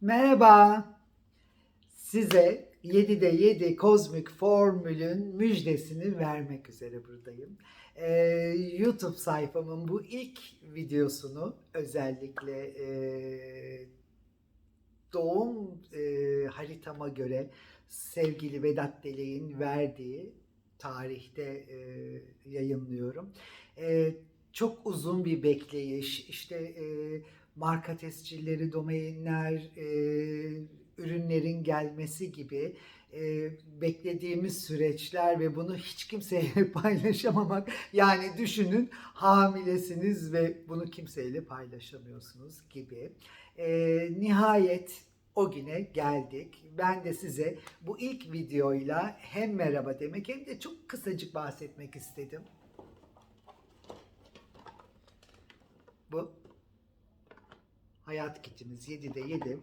Merhaba. Size 7'de 7 kozmik formülün müjdesini vermek üzere buradayım. Ee, YouTube sayfamın bu ilk videosunu özellikle e, doğum e, haritama göre sevgili Vedat Delek'in verdiği tarihte e, yayınlıyorum. E, çok uzun bir bekleyiş, işte e, marka tescilleri, domainler, e, ürünlerin gelmesi gibi e, beklediğimiz süreçler ve bunu hiç kimseyle paylaşamamak. Yani düşünün hamilesiniz ve bunu kimseyle paylaşamıyorsunuz gibi. E, nihayet o güne geldik. Ben de size bu ilk videoyla hem merhaba demek hem de çok kısacık bahsetmek istedim. Bu hayat kitimiz 7'de 7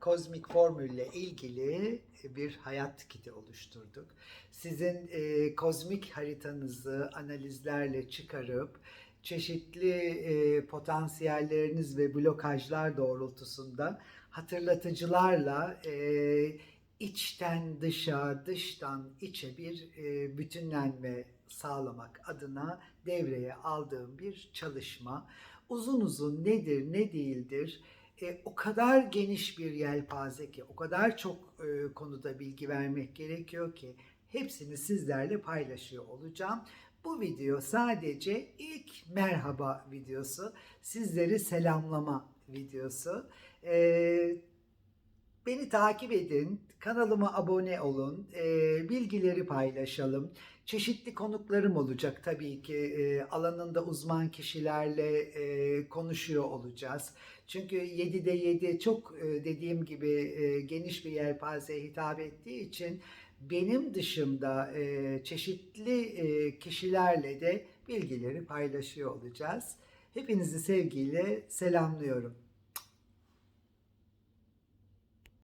kozmik formülle ilgili bir hayat kiti oluşturduk. Sizin e, kozmik haritanızı analizlerle çıkarıp çeşitli e, potansiyelleriniz ve blokajlar doğrultusunda hatırlatıcılarla e, içten dışa, dıştan içe bir e, bütünlenme sağlamak adına devreye aldığım bir çalışma. Uzun uzun nedir, ne değildir, e, o kadar geniş bir yelpaze ki, o kadar çok e, konuda bilgi vermek gerekiyor ki hepsini sizlerle paylaşıyor olacağım. Bu video sadece ilk merhaba videosu, sizleri selamlama videosu. E, beni takip edin, kanalıma abone olun, e, bilgileri paylaşalım. Çeşitli konuklarım olacak tabii ki e, alanında uzman kişilerle e, konuşuyor olacağız. Çünkü 7'de 7 çok e, dediğim gibi e, geniş bir yelpazeye hitap ettiği için benim dışımda e, çeşitli e, kişilerle de bilgileri paylaşıyor olacağız. Hepinizi sevgiyle selamlıyorum.